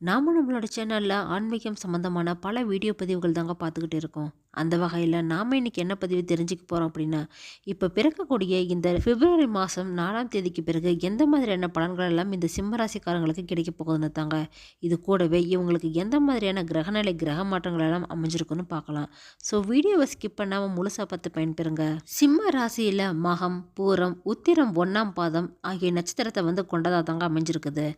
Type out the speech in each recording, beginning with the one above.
நாமும் நம்மளோட சேனலில் ஆன்மீகம் சம்மந்தமான பல வீடியோ பதிவுகள் தாங்க பார்த்துக்கிட்டு இருக்கோம். அந்த வகையில் நாம் இன்னைக்கு என்ன பதிவு தெரிஞ்சுக்க போகிறோம் அப்படின்னா இப்போ பிறக்கக்கூடிய இந்த பிப்ரவரி மாதம் நாலாம் தேதிக்கு பிறகு எந்த மாதிரியான பலன்கள் எல்லாம் இந்த சிம்மராசிக்காரங்களுக்கு கிடைக்க போகுதுன்னு தாங்க. இது கூடவே இவங்களுக்கு எந்த மாதிரியான கிரகநிலை கிரக மாற்றங்கள் எல்லாம் அமைஞ்சிருக்குன்னு பார்க்கலாம். ஸோ வீடியோவை ஸ்கிப் பண்ணாமல் முழுசாக பார்த்து பயன்பெறுங்க. சிம்ம ராசியில் மகம் பூரம் உத்திரம் ஒன்றாம் பாதம் ஆகிய நட்சத்திரத்தை வந்து கொண்டதாக தாங்க அமைஞ்சிருக்குது.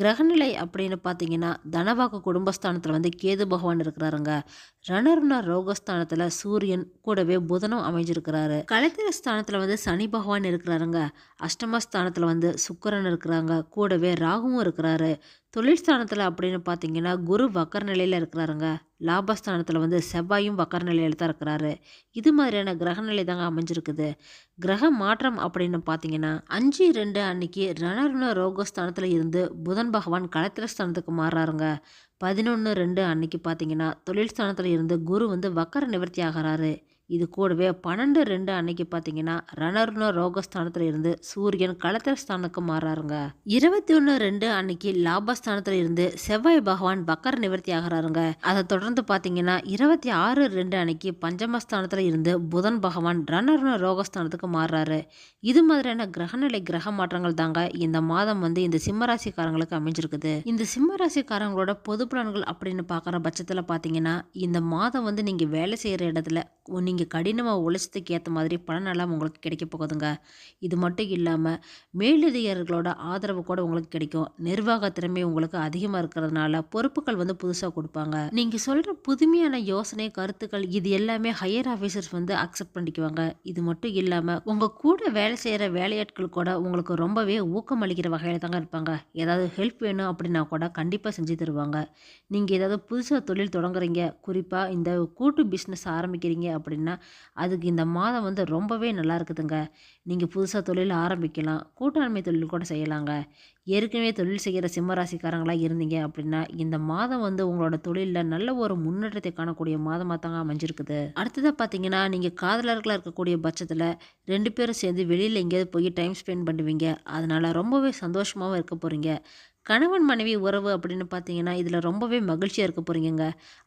கிரகநிலை அப்படின்னு பார்த்தீங்கன்னா தனவாக்கு குடும்பஸ்தானத்தில் வந்து கேது பகவான் இருக்கிறாருங்க. ரணருண ரோகஸ்தானத்தில் சூரியன் கூடவே புதனும் அமைஞ்சிருக்கிறாரு. கலைத்திர ஸ்தானத்தில் வந்து சனி பகவான் இருக்கிறாருங்க. அஷ்டமஸ்தானத்தில் வந்து சுக்கரன் இருக்கிறாங்க. கூடவே ராகுவும் இருக்கிறாரு. தொழில்ஸ்தானத்தில் அப்படின்னு பார்த்தீங்கன்னா குரு வக்கர நிலையில் இருக்கிறாருங்க. லாபஸ்தானத்தில் வந்து செவ்வாயும் வக்கர நிலையில் தான் இருக்கிறாரு. இது மாதிரியான கிரகநிலை தாங்க அமைஞ்சிருக்குது. கிரக மாற்றம் அப்படின்னு பார்த்தீங்கன்னா அஞ்சு ரெண்டு அன்னைக்கு ரணருண ரோகஸ்தானத்தில் இருந்து புதன் பகவான் களத்திரஸ்தானத்துக்கு மாறுறாருங்க. பதினொன்று ரெண்டு அன்னைக்கு பார்த்தீங்கன்னா தொழில் ஸ்தானத்தில் இருந்து குரு வந்து வக்கர நிவர்த்தி ஆகிறாரு. இது கூடவே பன்னெண்டு ரெண்டு அன்னைக்கு பார்த்தீங்கன்னா ரணருண ரோகஸ்தானத்தில் இருந்து சூரியன் களத்திர ஸ்தானத்துக்கு மாறாருங்க. இருபத்தி ஒன்று ரெண்டு அன்னைக்கு லாபஸ்தானத்தில் இருந்து செவ்வாய் பகவான் பக்கர நிவர்த்தி ஆகிறாருங்க. அதை தொடர்ந்து பார்த்தீங்கன்னா இருபத்தி ஆறு ரெண்டு அன்னைக்கு பஞ்சமஸ்தானத்தில் இருந்து புதன் பகவான் ரணருண ரோகஸ்தானத்துக்கு மாறுறாரு. இது மாதிரியான கிரகநிலை கிரக மாற்றங்கள் தாங்க இந்த மாதம் வந்து இந்த சிம்மராசிக்காரங்களுக்கு அமைஞ்சிருக்குது. இந்த சிம்மராசிக்காரங்களோட பொது பலன்கள் அப்படின்னு பார்க்குற பட்சத்தில் பார்த்தீங்கன்னா இந்த மாதம் வந்து நீங்கள் வேலை செய்கிற இடத்துல நீங்கள் கடினமாக உழைச்சதுக்கு ஏற்ற மாதிரி பலனெல்லாம் உங்களுக்கு கிடைக்க போகுதுங்க. இது மட்டும் இல்லாமல் மேலதிகாரிகளோட ஆதரவு கூட உங்களுக்கு கிடைக்கும். நிர்வாக திறமை உங்களுக்கு அதிகமாக இருக்கிறதுனால பொறுப்புகள் வந்து புதுசாக கொடுப்பாங்க. நீங்கள் சொல்கிற புதுமையான யோசனை கருத்துக்கள் இது எல்லாமே ஹையர் ஆஃபீஸர்ஸ் வந்து அக்செப்ட் பண்ணிக்குவாங்க. இது மட்டும் இல்லாமல் உங்கள் கூட வேலை செய்கிற வேலையாட்கள் கூட உங்களுக்கு ரொம்பவே ஊக்கம் அளிக்கிற வகையில் தாங்க இருப்பாங்க. ஏதாவது ஹெல்ப் வேணும் அப்படின்னா கூட கண்டிப்பாக செஞ்சு தருவாங்க. நீங்கள் ஏதாவது புதுசாக தொழில் தொடங்குறீங்க. குறிப்பாக இந்த கூட்டு பிஸ்னஸ் ஆரம்பிக்கிறீங்க அப்படின்னா அதுக்கு இந்த மாதம் வந்து ரொம்பவே நல்லா இருக்குதுங்க. நீங்கள் புதுசாக தொழில் ஆரம்பிக்கலாம். கூட்டாண்மை தொழில் கூட செய்யலாங்க. ஏற்கனவே தொழில் செய்கிற சிம்மராசிக்காரங்களாக இருந்தீங்க அப்படின்னா இந்த மாதம் வந்து உங்களோட தொழிலில் நல்ல ஒரு முன்னேற்றத்தை காணக்கூடிய மாதமாக தாங்க அமைஞ்சிருக்குது. அடுத்ததாக பார்த்தீங்கன்னா நீங்கள் காதலர்களாக இருக்கக்கூடிய பட்சத்தில் ரெண்டு பேரும் சேர்ந்து வெளியில் எங்கேயாவது போய் டைம் ஸ்பெண்ட் பண்ணுவீங்க. அதனால் ரொம்பவே சந்தோஷமாகவும் இருக்க போகிறீங்க கணவன் மனைவி உறவு அப்படின்னு பார்த்தீங்கன்னா இதில் ரொம்பவே மகிழ்ச்சியாக இருக்க போகிறீங்க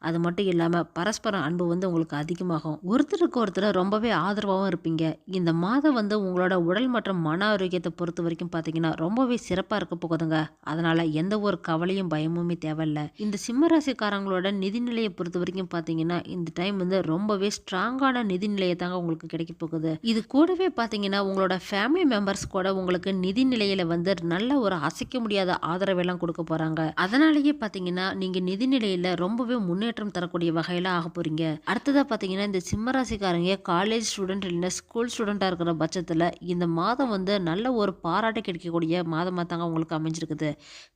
அது மட்டும் இல்லாமல் பரஸ்பரம் அன்பு வந்து உங்களுக்கு அதிகமாகும். ஒருத்தருக்கு ஒருத்தர் ரொம்பவே ஆதரவாகவும் இருப்பீங்க. இந்த மாதம் வந்து உங்களோட உடல் மற்றும் மன ஆரோக்கியத்தை பொறுத்த வரைக்கும் பார்த்தீங்கன்னா ரொம்பவே சிறப்பாக இருக்க போகுதுங்க. அதனால் எந்த ஒரு கவலையும் பயமுமே தேவையில்ல. இந்த சிம்மராசிக்காரங்களோட நிதிநிலையை பொறுத்த வரைக்கும் பார்த்தீங்கன்னா இந்த டைம் வந்து ரொம்பவே ஸ்ட்ராங்கான நிதிநிலையை தாங்க உங்களுக்கு கிடைக்க போகுது. இது கூடவே பார்த்தீங்கன்னா உங்களோட ஃபேமிலி மெம்பர்ஸ் கூட உங்களுக்கு நிதிநிலையில் வந்து நல்ல ஒரு அசைக்க முடியாத ஆதரவு ஆதரவெல்லாம் கொடுக்க போகிறாங்க அதனாலேயே பார்த்தீங்கன்னா நீங்கள் நிதிநிலையில் ரொம்பவே முன்னேற்றம் தரக்கூடிய வகையில் ஆக போகிறீங்க அடுத்ததாக பார்த்தீங்கன்னா இந்த சிம்மராசிக்காரங்க காலேஜ் ஸ்டூடெண்ட் இல்லைன்னா ஸ்கூல் ஸ்டூடெண்ட்டாக இருக்கிற பட்சத்தில் இந்த மாதம் வந்து நல்ல ஒரு பாராட்டு கிடைக்கக்கூடிய மாதமாக தாங்க உங்களுக்கு அமைஞ்சிருக்குது.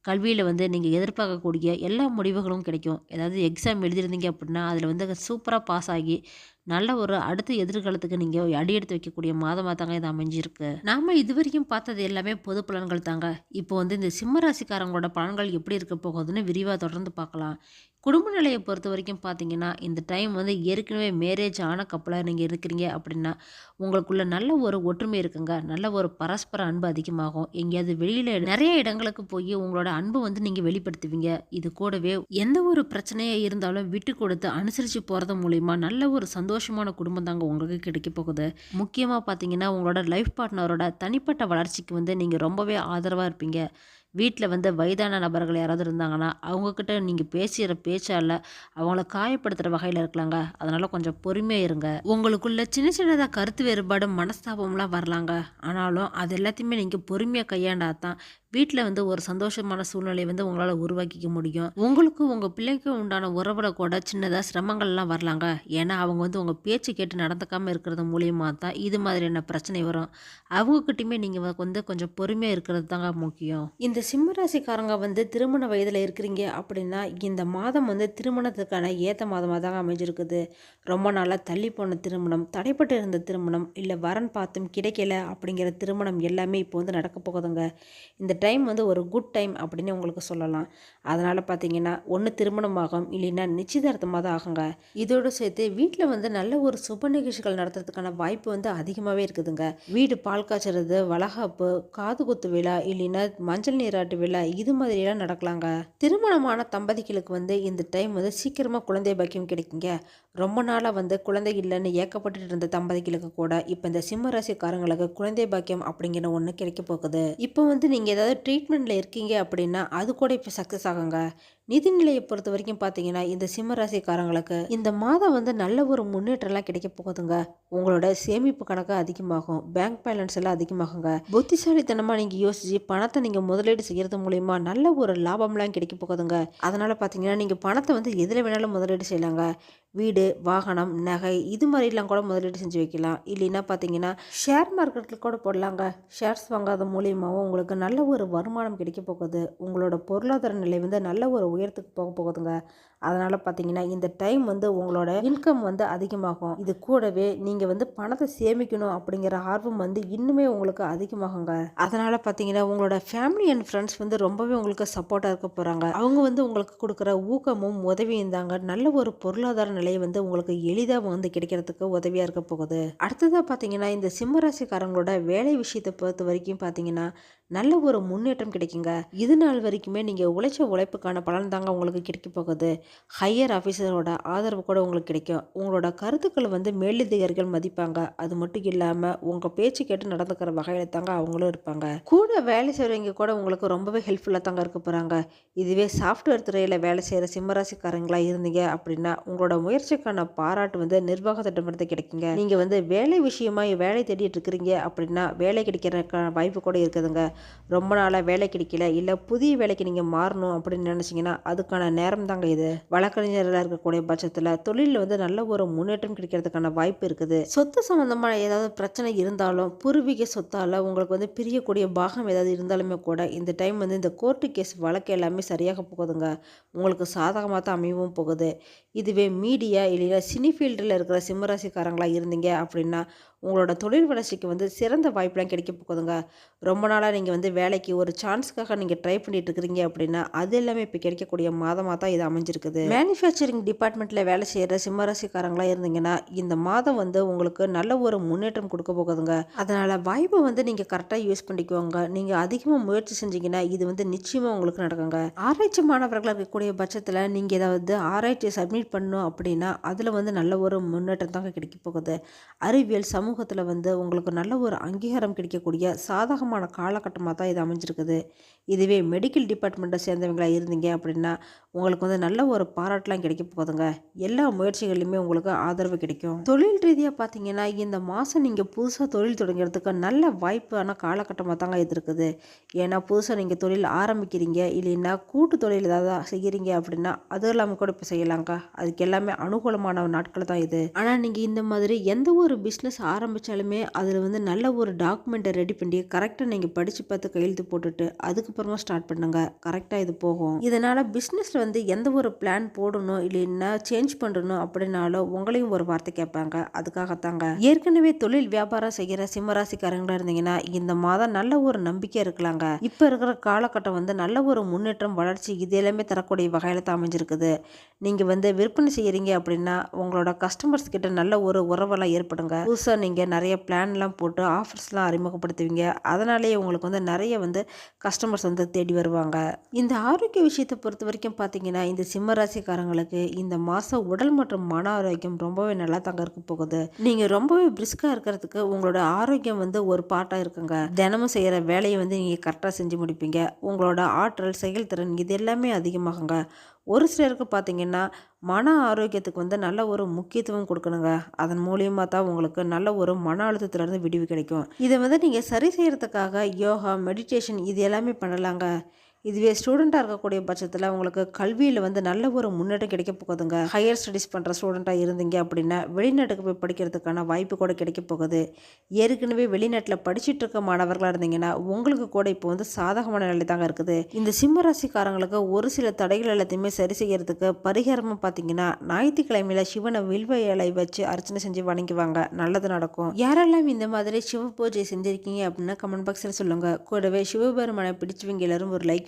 கல்வியில் வந்து நீங்கள் எதிர்பார்க்கக்கூடிய எல்லா முடிவுகளும் கிடைக்கும். ஏதாவது எக்ஸாம் எழுதியிருந்தீங்க அப்படின்னா அதில் வந்து சூப்பராக பாஸ் ஆகி நல்ல ஒரு அடுத்த எதிர்காலத்துக்கு நீங்கள் அடி எடுத்து வைக்கக்கூடிய மாதமாக தாங்க இது அமைஞ்சிருக்கு. நாம் இது வரைக்கும் பார்த்தது எல்லாமே பொது பலன்கள் தாங்க. இப்போ வந்து இந்த சிம்ம ராசிக்காரங்களோட பலன்கள் எப்படி இருக்க போகுதுன்னு விரிவாக தொடர்ந்து பார்க்கலாம். குடும்ப நிலையை பொறுத்த வரைக்கும் பார்த்தீங்கன்னா இந்த டைம் வந்து ஏற்கனவே மேரேஜ் ஆன கப்பலாக நீங்கள் இருக்கிறீங்க அப்படின்னா உங்களுக்குள்ள நல்ல ஒரு ஒற்றுமை இருக்குங்க. நல்ல ஒரு பரஸ்பர அன்பு அதிகமாகும். எங்கேயாவது வெளியில் நிறைய இடங்களுக்கு போய் உங்களோட அன்பு வந்து நீங்கள் வெளிப்படுத்துவீங்க. இது கூடவே எந்த ஒரு பிரச்சனையாக இருந்தாலும் விட்டு கொடுத்து அனுசரித்து போகிறது மூலிமா நல்ல ஒரு சந்தோஷமான குடும்பம் தாங்க உங்களுக்கு கிடைக்க போகுது. முக்கியமாக பார்த்தீங்கன்னா உங்களோட லைஃப் பார்ட்னரோட தனிப்பட்ட வளர்ச்சிக்கு வந்து நீங்கள் ரொம்பவே ஆதரவாக இருப்பீங்க. வீட்டில் வந்து வயதான நபர்கள் யாராவது இருந்தாங்கன்னா அவங்கக்கிட்ட நீங்கள் பேசுகிற பேச்சால் அவங்கள காயப்படுத்துகிற வகையில் இருக்கலாங்க. அதனால் கொஞ்சம் பொறுமையாக இருங்க. உங்களுக்குள்ள சின்ன சின்னதாக கருத்து வேறுபாடு மனஸ்தாபம்லாம் வரலாங்க. ஆனாலும் அது எல்லாத்தையுமே நீங்கள் பொறுமையாக கையாண்டா தான் வீட்டில் வந்து ஒரு சந்தோஷமான சூழ்நிலையை வந்து உங்களால் உருவாக்கிக்க முடியும். உங்களுக்கும் உங்கள் பிள்ளைக்கும் உண்டான உறவில் கூட சின்னதாக சிரமங்கள்லாம் வரலாங்க. ஏன்னா அவங்க வந்து உங்கள் பேச்சு கேட்டு நடந்துக்காமல் இருக்கிறது மூலியமாக தான் இது மாதிரியான பிரச்சனை வரும். அவங்கக்கிட்டையுமே நீங்கள் வந்து கொஞ்சம் பொறுமையாக இருக்கிறது தாங்க முக்கியம். இந்த இந்த சிம்மராசிக்காரங்க வந்து திருமண வயதில் இருக்கிறீங்க அப்படின்னா இந்த மாதம் வந்து திருமணத்துக்கான ஏற்ற மாதமாக தாங்க அமைஞ்சிருக்குது. ரொம்ப நாளாக தள்ளி போன திருமணம் தடைப்பட்டு இருந்த திருமணம் இல்லை வரன் பார்த்தும் கிடைக்கல அப்படிங்கிற திருமணம் எல்லாமே இப்போ வந்து நடக்க போகுதுங்க. இந்த டைம் வந்து ஒரு குட் டைம் அப்படின்னு உங்களுக்கு சொல்லலாம். அதனால் பார்த்தீங்கன்னா ஒன்று திருமணமாகும் இல்லைன்னா நிச்சயதார்த்தமாக தான் ஆகுங்க. இதோடு சேர்த்து வீட்டில் வந்து நல்ல ஒரு சுப நிகழ்ச்சிகள் நடத்துறதுக்கான வாய்ப்பு வந்து அதிகமாகவே இருக்குதுங்க. வீடு பால் காய்ச்சறது வளகாப்பு காது குத்து விழா இல்லைன்னா மஞ்சள் நீராட்டு விழா இது மாதிரியெல்லாம் நடக்கலாங்க. திருமணமான தம்பதிகளுக்கு வந்து இந்த டைம் வந்து சீக்கிரமாக குழந்தை பாக்கியம் கிடைக்குங்க. ரொம்ப நாளாக வந்து குழந்தை இல்லைன்னு ஏக்கப்பட்டு இருந்த தம்பதிகளுக்கு கூட இப்போ இந்த சிம்ம ராசிக்காரங்களுக்கு குழந்தை பாக்கியம் அப்படிங்கிற ஒன்று கிடைக்க போகுது. இப்போ வந்து நீங்கள் ஏதாவது ட்ரீட்மெண்ட்டில் இருக்கீங்க அப்படின்னா அது கூட இப்போ சக்ஸஸ் ஆகுங்க நிதிநிலையை பொறுத்த வரைக்கும் பார்த்தீங்கன்னா இந்த சிம்மராசிக்காரங்களுக்கு இந்த மாதம் வந்து நல்ல ஒரு முன்னேற்றம்லாம் கிடைக்க போகுதுங்க. உங்களோட சேமிப்பு கணக்கு அதிகமாகும் பேங்க் பேலன்ஸ் எல்லாம் அதிகமாகுங்க. புத்திசாலித்தனமாக நீங்கள் யோசிச்சு பணத்தை நீங்கள் முதலீடு செய்கிறது மூலயமா நல்ல ஒரு லாபம்லாம் கிடைக்க போகுதுங்க. அதனால் பார்த்தீங்கன்னா நீங்கள் பணத்தை வந்து எதில் வேணாலும் முதலீடு செய்யலாங்க. வீடு வாகனம் நகை இது மாதிரிலாம் கூட முதலீடு செஞ்சு வைக்கலாம். இல்லைன்னா பார்த்தீங்கன்னா ஷேர் மார்க்கெட்டில் கூட போடலாங்க. ஷேர்ஸ் வாங்காத மூலியமாகவும் உங்களுக்கு நல்ல ஒரு வருமானம் கிடைக்க போகுது. உங்களோட பொருளாதார நிலை வந்து நல்ல ஒரு உயரத்துக்கு போக போகுதுங்க. அதனால் பார்த்தீங்கன்னா இந்த டைம் வந்து உங்களோட இன்கம் வந்து அதிகமாகும். இது கூடவே நீங்கள் வந்து பணத்தை சேமிக்கணும் அப்படிங்கிற ஆர்வம் வந்து இன்னுமே உங்களுக்கு அதிகமாகுங்க. அதனால் பார்த்தீங்கன்னா உங்களோட ஃபேமிலி அண்ட் ஃப்ரெண்ட்ஸ் வந்து ரொம்பவே உங்களுக்கு சப்போர்ட்டாக இருக்க போகிறாங்க அவங்க வந்து உங்களுக்கு கொடுக்குற ஊக்கமும் உதவியும் தாங்க நல்ல ஒரு பொருளாதார நிலை வந்து உங்களுக்கு எளிதாக வந்து கிடைக்கிறதுக்கு உதவியாக இருக்க போகுது. அடுத்ததாக பார்த்தீங்கன்னா இந்த சிம்மராசிக்காரங்களோட வேலை விஷயத்தை பொறுத்த வரைக்கும் பார்த்தீங்கன்னா நல்ல ஒரு முன்னேற்றம் கிடைக்குங்க. இது நாள் வரைக்குமே நீங்கள் உழைச்ச உழைப்புக்கான பலன் தாங்க உங்களுக்கு கிடைக்க போகுது. ஹையர் ஆஃபீஸரோட ஆதரவு கூட உங்களுக்கு கிடைக்கும். உங்களோட கருத்துக்களை வந்து மேலதிகாரிகள் மதிப்பாங்க. அது மட்டும் இல்லாமல் உங்கள் பேச்சு கேட்டு நடந்துக்கிற வகையில் தாங்க அவங்களும் இருப்பாங்க. கூட வேலை செய்கிறவங்க கூட உங்களுக்கு ரொம்பவே ஹெல்ப்ஃபுல்லாக தாங்க இருக்க போகிறாங்க இதுவே சாஃப்ட்வேர் துறையில் வேலை செய்கிற சிம்மராசிக்காரங்களாக இருந்தீங்க அப்படின்னா உங்களோட முயற்சிக்கான பாராட்டு வந்து நிர்வாக நிர்வாகத்திட்டமிருந்து கிடைக்குங்க. நீங்கள் வந்து வேலை விஷயமா வேலை தேடிட்டு இருக்கிறீங்க அப்படின்னா வேலை கிடைக்கிறதுக்கான வாய்ப்பு கூட இருக்குதுங்க. ரொம்ப நாளாக வேலை கிடைக்கல இல்லை புதிய வேலைக்கு நீங்கள் மாறணும் அப்படின்னு நினச்சிங்கன்னா அதுக்கான நேரம் தாங்க இது. வழக்கறிஞர்களாக இருக்கக்கூடிய பட்சத்தில் தொழிலில் வந்து நல்ல ஒரு முன்னேற்றம் கிடைக்கிறதுக்கான வாய்ப்பு இருக்குது. சொத்து சம்மந்தமான ஏதாவது பிரச்சனை இருந்தாலும் பூர்வீக சொத்தால் உங்களுக்கு வந்து பிரியக்கூடிய பாகம் ஏதாவது இருந்தாலுமே கூட இந்த டைம் வந்து இந்த கோர்ட்டு கேஸ் வழக்கு எல்லாமே சரியாக போகுதுங்க. உங்களுக்கு சாதகமாக தான் அமையவும் போகுது. இதுவே மீடியா இல்லைன்னா சினி ஃபீல்டில் இருக்கிற சிம்மராசிக்காரங்களாக இருந்தீங்க அப்படின்னா உங்களோட தொழில் வளர்ச்சிக்கு வந்து சிறந்த வாய்ப்பெலாம் கிடைக்க போகுதுங்க. ரொம்ப நாளாக நீங்கள் வந்து வேலைக்கு ஒரு சான்ஸ்க்காக நீங்கள் ட்ரை பண்ணிட்டு இருக்கிறீங்க அப்படின்னா அது எல்லாமே இப்போ கிடைக்கக்கூடிய மாதமாக தான் இது அமைஞ்சிருக்குது. மேனுஃபேக்சரிங் டிபார்ட்மெண்ட்டில் வேலை செய்கிற சிம்மராசிக்காரங்களாக இருந்தீங்கன்னா இந்த மாதம் வந்து உங்களுக்கு நல்ல ஒரு முன்னேற்றம் கொடுக்க போகுதுங்க. அதனால் வாய்ப்பை வந்து நீங்கள் கரெக்டாக யூஸ் பண்ணிக்குவாங்க நீங்கள் அதிகமாக முயற்சி செஞ்சீங்கன்னா இது வந்து நிச்சயமாக உங்களுக்கு நடக்குங்க. ஆராய்ச்சி மாணவர்களாக இருக்கக்கூடிய பட்சத்தில் நீங்கள் ஏதாவது ஆராய்ச்சியை சப்மிட் பண்ணணும் அப்படின்னா அதில் வந்து நல்ல ஒரு முன்னேற்றம் தாங்க கிடைக்க போகுது. அறிவியல் சமூக சமூகத்தில் வந்து உங்களுக்கு நல்ல ஒரு அங்கீகாரம் கிடைக்கக்கூடிய சாதகமான காலகட்டமாக தான் இது அமைஞ்சிருக்குது. இதுவே மெடிக்கல் டிபார்ட்மெண்ட்டை சேர்ந்தவங்களாக இருந்தீங்க அப்படின்னா உங்களுக்கு வந்து நல்ல ஒரு பாராட்டெலாம் கிடைக்க போகுதுங்க. எல்லா முயற்சிகள்லையுமே உங்களுக்கு ஆதரவு கிடைக்கும். தொழில் ரீதியாக பார்த்தீங்கன்னா இந்த மாதம் நீங்கள் புதுசாக தொழில் தொடங்கிறதுக்கு நல்ல வாய்ப்பான காலகட்டமாக தாங்க இது இருக்குது. ஏன்னா புதுசாக நீங்கள் தொழில் ஆரம்பிக்கிறீங்க இல்லைன்னா கூட்டு தொழில் ஏதாவது செய்கிறீங்க அப்படின்னா அது இல்லாமல் கூட இப்போ செய்யலாங்க. அதுக்கு எல்லாமே அனுகூலமான நாட்கள் தான் இது. ஆனால் நீங்கள் இந்த மாதிரி எந்த ஒரு பிஸ்னஸ் ஆரம்பித்தாலுமே அதில் வந்து நல்ல ஒரு டாக்குமெண்ட்டை ரெடி பண்ணி கரெக்டாக நீங்கள் படித்து பார்த்து கையெழுத்து போட்டுட்டு அதுக்கப்புறமா ஸ்டார்ட் பண்ணுங்க. கரெக்டாக இது போகும். இதனால் பிஸ்னஸில் வந்து எந்த ஒரு பிளான் போடணும் இல்லைன்னா சேஞ்ச் பண்ணணும் அப்படின்னாலும் உங்களையும் ஒரு வார்த்தை கேட்பாங்க. அதுக்காகத்தாங்க. ஏற்கனவே தொழில் வியாபாரம் செய்கிற சிம்மராசிக்காரங்களா இருந்தீங்கன்னா இந்த மாதம் நல்ல ஒரு நம்பிக்கை இருக்கலாங்க. இப்போ இருக்கிற காலகட்டம் வந்து நல்ல ஒரு முன்னேற்றம் வளர்ச்சி இது எல்லாமே தரக்கூடிய வகையில் தான் அமைஞ்சிருக்குது. நீங்கள் வந்து விற்பனை செய்கிறீங்க அப்படின்னா உங்களோட கஸ்டமர்ஸ் கிட்ட நல்ல ஒரு உறவெல்லாம் ஏற்படுங்க. புதுசாக நீங்கள் நிறைய பிளான்லாம் போட்டு ஆஃபர்ஸ்லாம் அறிமுகப்படுத்துவீங்க. அதனாலேயே உங்களுக்கு வந்து நிறைய வந்து கஸ்டமர்ஸ் வந்து தேடி வருவாங்க. இந்த ஆரோக்கிய விஷயத்தை பொறுத்த வரைக்கும் பார்த்தீங்கன்னா இந்த சிம்ம ராசிக்காரங்களுக்கு இந்த மாதம் உடல் மற்றும் மன ஆரோக்கியம் ரொம்பவே நல்லா தாங்க இருக்க போகுது. நீங்கள் ரொம்பவே பிரிஸ்காக இருக்கிறதுக்கு உங்களோட ஆரோக்கியம் வந்து ஒரு பாட்டாக இருக்குங்க. தினமும் செய்கிற வேலையை வந்து நீங்கள் கரெக்டாக செஞ்சு முடிப்பீங்க. உங்களோட ஆற்றல் செயல்திறன் இது எல்லாமே அதிகமாகுங்க. ஒரு சிலருக்கு பார்த்தீங்கன்னா மன ஆரோக்கியத்துக்கு வந்து நல்ல ஒரு முக்கியத்துவம் கொடுக்கணுங்க. அதன் மூலியமாக தான் உங்களுக்கு நல்ல ஒரு மன அழுத்தத்திலேருந்து விடிவு கிடைக்கும். இதை வந்து நீங்கள் சரி செய்கிறதுக்காக யோகா மெடிடேஷன் இது எல்லாமே பண்ணலாங்க. இதுவே ஸ்டூடெண்ட்டாக இருக்கக்கூடிய பட்சத்தில் உங்களுக்கு கல்வியில் வந்து நல்ல ஒரு முன்னேற்றம் கிடைக்க போகுதுங்க. ஹையர் ஸ்டடீஸ் பண்ணுற ஸ்டூடெண்ட்டாக இருந்தீங்க அப்படின்னா வெளிநாட்டுக்கு போய் படிக்கிறதுக்கான வாய்ப்பு கூட கிடைக்க போகுது. ஏற்கனவே வெளிநாட்டில் படிச்சுட்டு இருக்க மாணவர்களாக இருந்தீங்கன்னா உங்களுக்கு கூட இப்போ வந்து சாதகமான நிலை தாங்க இருக்குது. இந்த சிம்ம ராசிக்காரங்களுக்கு ஒரு சில தடைகள் எல்லாத்தையுமே சரி செய்யறதுக்கு பரிகாரமாக பார்த்தீங்கன்னா ஞாயிற்றுக்கிழமையில் சிவனை வில்வ இலை வச்சு அர்ச்சனை செஞ்சு வணங்குவாங்க. நல்லது நடக்கும். யாரெல்லாம் இந்த மாதிரி சிவ பூஜை செஞ்சிருக்கீங்க அப்படின்னா கமெண்ட் பாக்ஸில் சொல்லுங்கள் கூடவே சிவபெருமானை பிடிச்சவங்க. எல்லாரும் ஒரு லைக்